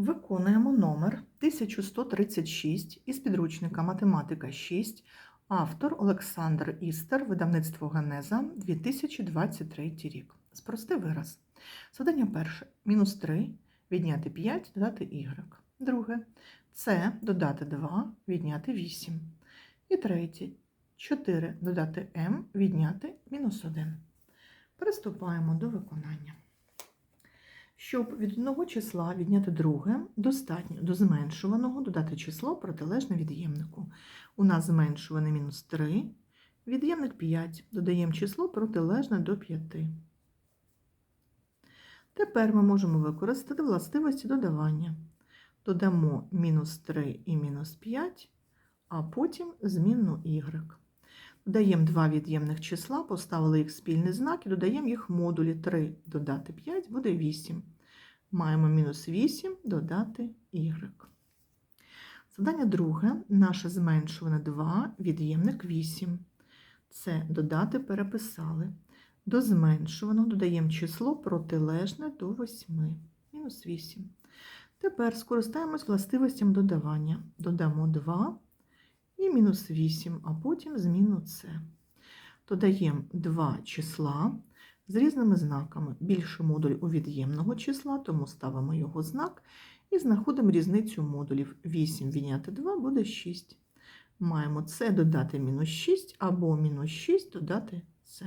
Виконуємо номер 1136 із підручника Математика 6, автор Олександр Істер, видавництво Генеза, 2023 рік. Спрости вираз. Завдання перше. Мінус 3, відняти 5, додати y. Друге. С додати 2, відняти 8. І третє. 4 додати m, відняти мінус 1. Приступаємо до виконання. Щоб від одного числа відняти друге, достатньо до зменшуваного додати число протилежне від'ємнику. У нас зменшуване мінус 3, від'ємник 5, додаємо число протилежне до 5. Тепер ми можемо використати властивості додавання. Додамо мінус 3 і мінус 5, а потім змінну y. Додаємо два від'ємних числа, поставили їх спільний знак і додаємо їх модулі 3 додати 5 буде 8. Маємо мінус 8 додати y. Задання друге. Наше зменшуване 2, від'ємник 8. Це додати переписали. До зменшуваного додаємо число протилежне до 8. Мінус 8. Тепер скористаємось властивостям додавання. Додамо 2 і мінус 8, а потім зміну С. Додаємо два числа з різними знаками. Більше модуль у від'ємного числа, тому ставимо його знак і знаходимо різницю модулів. 8 відняти 2 буде 6. Маємо С додати мінус 6 або мінус 6 додати С.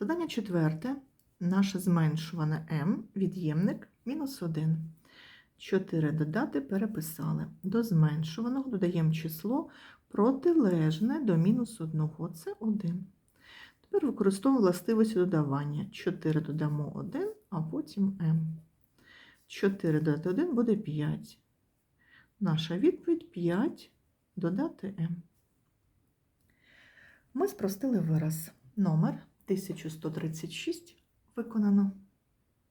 Задання четверте. Наше зменшуване m, від'ємник мінус 1. 4 додати переписали. До зменшуваного додаємо число протилежне до мінус 1. Це 1. Тепер використовуємо властивості додавання. 4 додамо 1, а потім m. 4 додати 1 буде 5. Наша відповідь 5 додати m. Ми спростили вираз. Номер 1136 виконано.